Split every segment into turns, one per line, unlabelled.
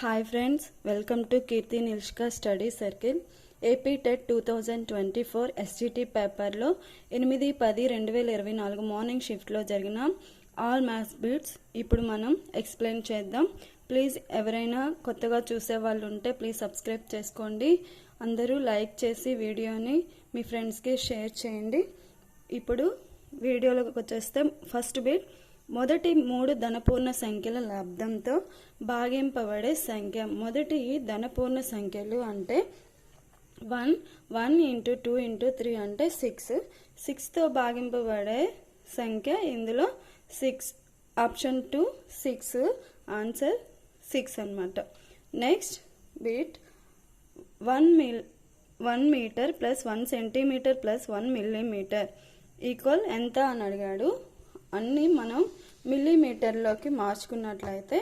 Hi friends welcome to Keerthi నిల్ష్కా study circle AP TET two thousand twenty four SGT పేపర్లో ఎనిమిది పది రెండు వేల ఇరవై నాలుగు మార్నింగ్ షిఫ్ట్లో జరిగిన ఆల్ మ్యాథ్స్ బిట్స్ ఇప్పుడు మనం ఎక్స్ప్లెయిన్ చేద్దాం. ప్లీజ్ ఎవరైనా కొత్తగా చూసే వాళ్ళు ఉంటే ప్లీజ్ సబ్స్క్రైబ్ చేసుకోండి. అందరూ లైక్ చేసి వీడియోని మీ ఫ్రెండ్స్కి షేర్ చేయండి. ఇప్పుడు వీడియోలోకి వచ్చేస్తే ఫస్ట్ బిట్ మొదటి మూడు ధనపూర్ణ సంఖ్యల లబ్ధంతో భాగింపబడే సంఖ్య. మొదటి ధనపూర్ణ సంఖ్యలు అంటే one one into two into three అంటే సిక్స్. సిక్స్తో భాగింపబడే సంఖ్య ఇందులో six option two six answer six అనమాట next bit one mil one metre plus one centimetre plus one millimetre equal ఎంత అని అడిగాడు. అన్నీ మనం మిల్లీమీటర్లోకి మార్చుకున్నట్లయితే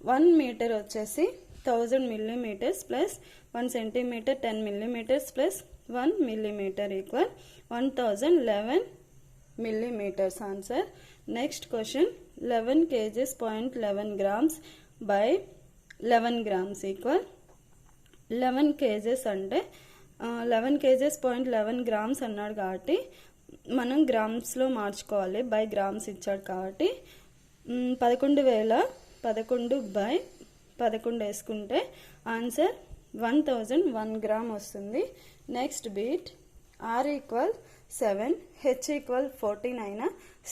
వన్ మీటర్ వచ్చేసి thousand millimetres plus one centimetre ten millimetres plus one millimetre equal one thousand eleven millimetres answer. Next question eleven kgs point eleven grams by eleven grams equal eleven kgs అంటే eleven kgs point eleven grams అన్నాడు కాబట్టి మనం గ్రామ్స్లో మార్చుకోవాలి by grams ఇచ్చాడు కాబట్టి. పదకొండు వేల పదకొండు బై పదకొండు వేసుకుంటే answer one thousand one gram వస్తుంది. Next bit r equal seven h equal fourteen అయిన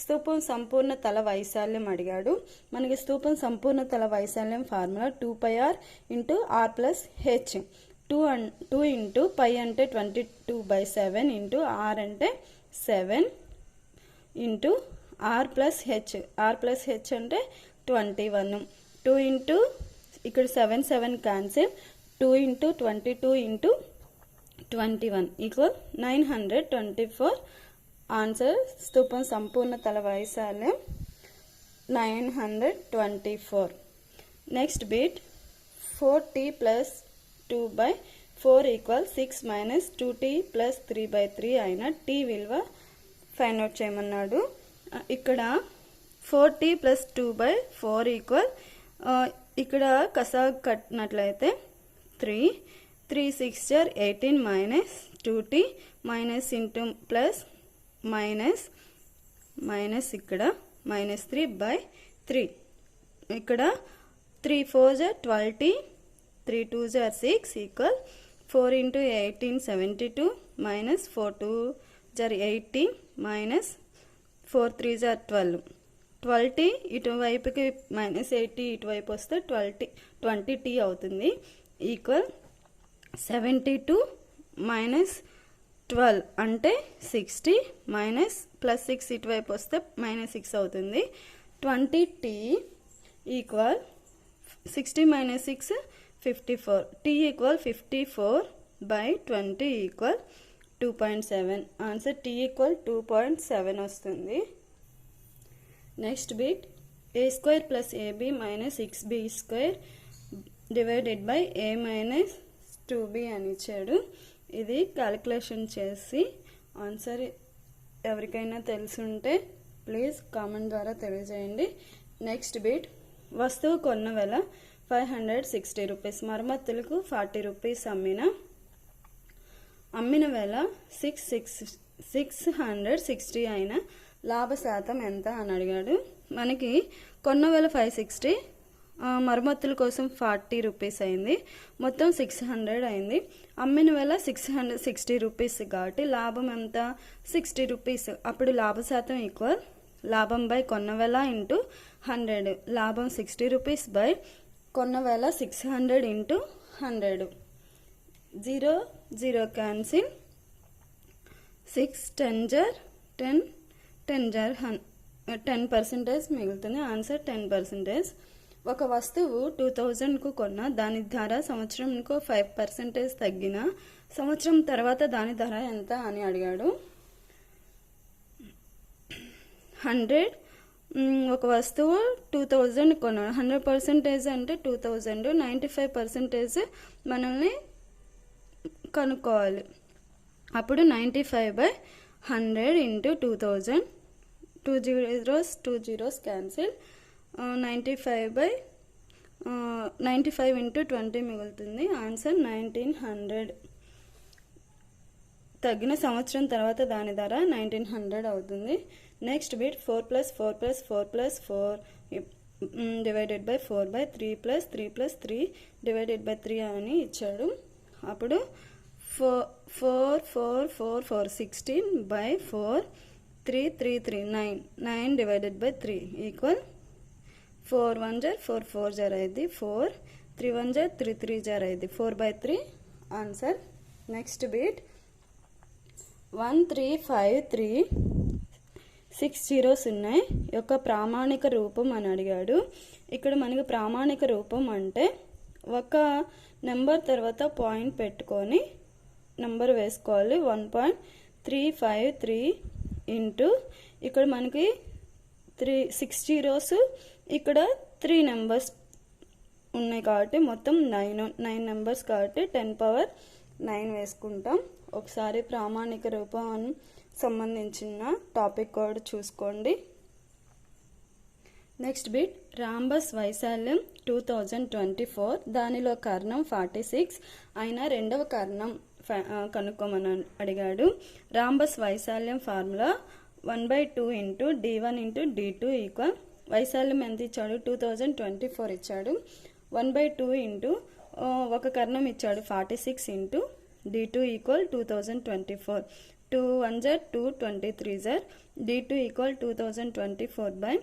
స్తూపం సంపూర్ణ తల వైశాల్యం అడిగాడు. మనకి స్తూపం సంపూర్ణ తల వైశాల్యం formula two pi r into r plus h. Two an two into pi అంటే twenty two by seven into r అంటే seven into r plus h. R plus h అంటే ట్వంటీ వన్. టూ ఇంటూ ఇక్కడ seven seven cancel two into twenty two into twenty one equal nine hundred twenty four. Answer స్థూపం సంపూర్ణ తల వయసాలే nine hundred twenty four. Next bit four t plus two by four equal six minus two t plus three by three అయిన tea విలువ find out చేయమన్నాడు. ఇక్కడ four t plus two by four equal ఇక్కడ కసా కట్టినట్లయితే three three six జర్ eighteen minus two t minus into plus minus minus ఇక్కడ minus three by three. ఇక్కడ three four జర్ twelve tea three two జర్ six equal four into eighteen seventy two minus four two జర్ eighty minus four three జర్ twelve. Twelve tea ఇటువైపుకి minus eighty ఇటువైపు వస్తే twelve tea twenty tea అవుతుంది. Equal seventy two minus twelve అంటే sixty minus plus six ఇటువైపు వస్తే minus six అవుతుంది. Twenty t equal sixty minus six fifty four t equal fifty four by twenty equal two point seven answer t equal two point seven వస్తుంది next bit a square plus a b minus six b square divided by a minus two b అని ఇచ్చాడు. ఇది calculation చేసి answer ఎవరికైనా తెలుసుంటే please comment ద్వారా తెలియజేయండి. Next bit వస్తువు కొన్న వేళ ఫైవ్ హండ్రెడ్ సిక్స్టీ రూపీస్. మరమ్మతులకు ఫార్టీ రూపీస్ అమ్మిన అమ్మిన వేళ six six six hundred sixty అయిన లాభ శాతం ఎంత అని అడిగాడు. మనకి కొన్న వేల ఫైవ్ సిక్స్టీ మరమ్మతుల కోసం ఫార్టీ రూపీస్ అయింది. మొత్తం సిక్స్ హండ్రెడ్ అయింది. అమ్మిన వేళ సిక్స్ హండ్రెడ్ సిక్స్టీ రూపీస్ కాబట్టి లాభం ఎంత? Sixty rupees. అప్పుడు లాభ శాతం ఈక్వల్. లాభం బై కొన్న వేళ ఇంటూ హండ్రెడ్. లాభం సిక్స్టీ రూపీస్ బై కొన్న వేళ six hundred into hundred. Zero zero cancel. Six ten జర్ ten ten జర్ హన్ టెన్ పర్సెంటేజ్ మిగులుతుంది. Answer ten percentage. ఒక వస్తువు టూ థౌజండ్కు కొన్న దాని ధర సంవత్సరంకు ఫైవ్ పర్సెంటేజ్ తగ్గిన సంవత్సరం తర్వాత దాని ధర ఎంత అని అడిగాడు. హండ్రెడ్ ఒక వస్తువు టూ థౌజండ్ కొనాలి హండ్రెడ్ పర్సెంటేజ్ అంటే two thousand ninety five percentage మనల్ని కనుక్కోవాలి. అప్పుడు ninety five by hundred into two thousand two zeros two zeros cancel ninety five by ninety five into twenty మిగులుతుంది. ఆన్సర్ నైన్టీన్ హండ్రెడ్ తగ్గిన సంవత్సరం తర్వాత దాని ధర నైన్టీన్ హండ్రెడ్ అవుతుంది. Next bit four plus four plus four plus four divided by four by three plus three plus three divided by three అని ఇచ్చాడు. అప్పుడు four four four four four sixteen by four three three three nine nine divided by three equal four one జర్ four four జార్ అయింది. Four three one జర్ three three జార్ అయింది. Four by three answer next bit one three five three six zeros ఉన్నాయి. యొక్క ప్రామాణిక రూపం అని అడిగాడు. ఇక్కడ మనకి ప్రామాణిక రూపం అంటే ఒక నెంబర్ తర్వాత పాయింట్ పెట్టుకొని నెంబర్ వేసుకోవాలి. One point three five three into ఇక్కడ మనకి త్రీ సిక్స్ జీరోస్ ఇక్కడ త్రీ నెంబర్స్ ఉన్నాయి కాబట్టి మొత్తం నైన్ నైన్ నెంబర్స్ కాబట్టి టెన్ పవర్ నైన్ వేసుకుంటాం. ఒకసారి ప్రామాణిక రూపం సంబంధించిన టాపిక్ కోడ్ చూసుకోండి. నెక్స్ట్ బిట్ రాంబస్ వైశాల్యం టూ థౌజండ్ ట్వంటీ ఫోర్. దానిలో కర్ణం ఫార్టీ సిక్స్ అయిన రెండవ కర్ణం కనుక్కోమని అడిగాడు. రాంబస్ వైశాల్యం formula one by two into d one into d two equal వైశాల్యం ఎంత ఇచ్చాడు? టూ థౌజండ్ ట్వంటీ ఫోర్ ఇచ్చాడు. వన్ బై టూ ఇంటూ ఒక కర్ణం ఇచ్చాడు forty six into d two equal two thousand twenty four two one జర్ two twenty three జర్ d two equal two thousand twenty four by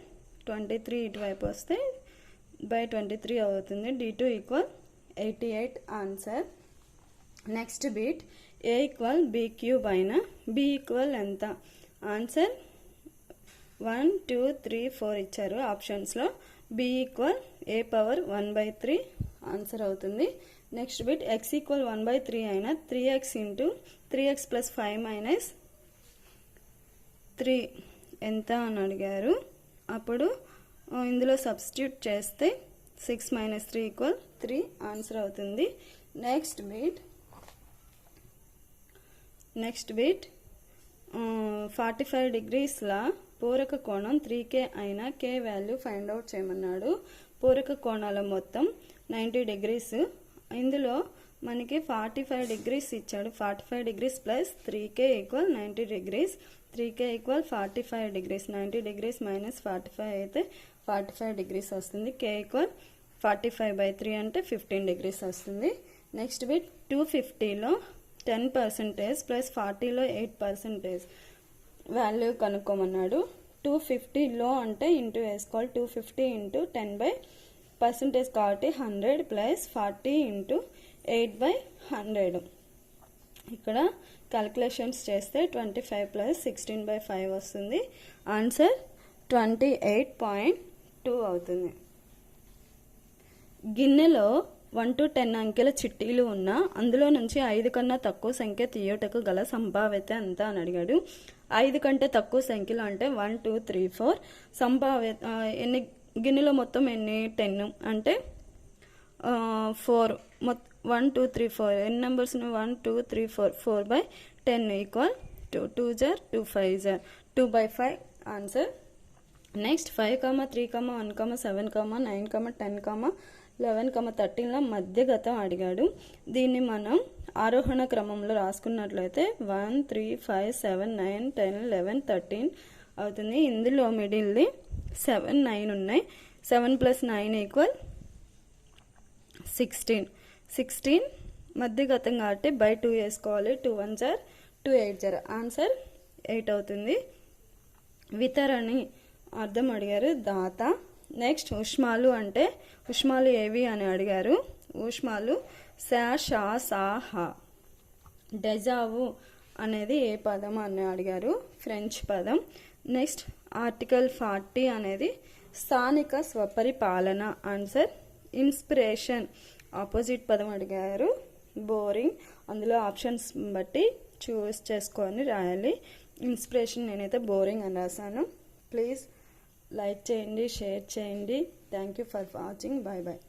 twenty three ఇటువైపు వస్తే by twenty three అవుతుంది. D two equal eighty eight answer next bit a equal b cube అయినా b equal ఎంత? Answer one two three four ఇచ్చారు. ఆప్షన్స్లో b equal a power one by three answer అవుతుంది. Next bit x equal one by three అయినా three x into three x plus five minus three ఎంత అని అడిగారు. అప్పుడు ఇందులో సబ్స్టిట్యూట్ చేస్తే six minus three equal three answer అవుతుంది. Next bit next bit forty five డిగ్రీస్లా పూరక కోణం త్రీ కే అయినా కే వాల్యూ ఫైండ్ అవుట్ చేయమన్నాడు. పూరక కోణాల మొత్తం నైంటీ డిగ్రీస్. ఇందులో మనకి ఫార్టీ ఫైవ్ డిగ్రీస్ ఇచ్చాడు. Forty five degrees plus three k equal ninety degrees. Three k equal forty five degrees. Ninety degrees minus forty five అయితే ఫార్టీ ఫైవ్ డిగ్రీస్ వస్తుంది. K equal forty five by three అంటే fifteen degrees వస్తుంది. Next bit two ఫిఫ్టీలో ten percentage plus ఫార్టీలో eight percentage value కనుక్కోమన్నాడు. Two ఫిఫ్టీలో అంటే into వేసుకోవాలి two fifty into ten by percentage కాబట్టి hundred plus forty into eight by hundred ఇక్కడ క్యాలిక్యులేషన్స్ చేస్తే twenty five plus sixteen by five వస్తుంది. Answer twenty eight point two అవుతుంది. గిన్నెలో వన్ టు టెన్ అంకెల చిట్టీలు ఉన్న అందులో నుంచి ఐదు కన్నా తక్కువ సంఖ్య తీయటకు గల సంభావ్యత ఎంత అని అడిగాడు. ఐదు కంటే తక్కువ సంఖ్యలు అంటే వన్ టూ త్రీ ఫోర్. సంభావ్యత ఎన్ని గిన్నెలో మొత్తం ఎన్ని? టెన్. అంటే ఫోర్. మొత్ వన్ టూ త్రీ ఫోర్. ఎన్ని numbers one two three four. Four by ten equal two two జర్ two five జర్ two by five answer. Next five comma three comma one comma seven comma nine comma ten comma eleven comma థర్టీన్లో మధ్యగతం అడిగాడు. దీన్ని మనం ఆరోహణ క్రమంలో రాసుకున్నట్లయితే one three five seven nine ten eleven thirteen అవుతుంది. ఇందులో మిడిల్ది seven nine ఉన్నాయి. Seven plus nine equal sixteen. Sixteen మధ్యగతం కాబట్టి బై టూ వేసుకోవాలి. టూ వన్ జార్ టూ ఎయిట్ జార్. ఆన్సర్ ఎయిట్ అవుతుంది. వితరణి అర్థం అడిగారు. దాత నెక్స్ట్ ఉష్మాలు అంటే ఉష్మాలు ఏవి అని అడిగారు. ఉష్మాలు శా షా సా హా. డెజావు అనేది ఏ పదం అని అడిగారు. ఫ్రెంచ్ పదం. నెక్స్ట్ ఆర్టికల్ ఫార్టీ అనేది స్థానిక స్వపరిపాలన. ఆన్సర్ ఇన్స్పిరేషన్ ఆపోజిట్ పదం అడిగారు. బోరింగ్ అందులో ఆప్షన్స్ బట్టి చూస్ చేసుకొని రాయాలి. ఇన్స్పిరేషన్ నేనైతే బోరింగ్ అని రాశాను. ప్లీజ్ లైక్ చేయండి షేర్ చేయండి. Thank you for watching bye bye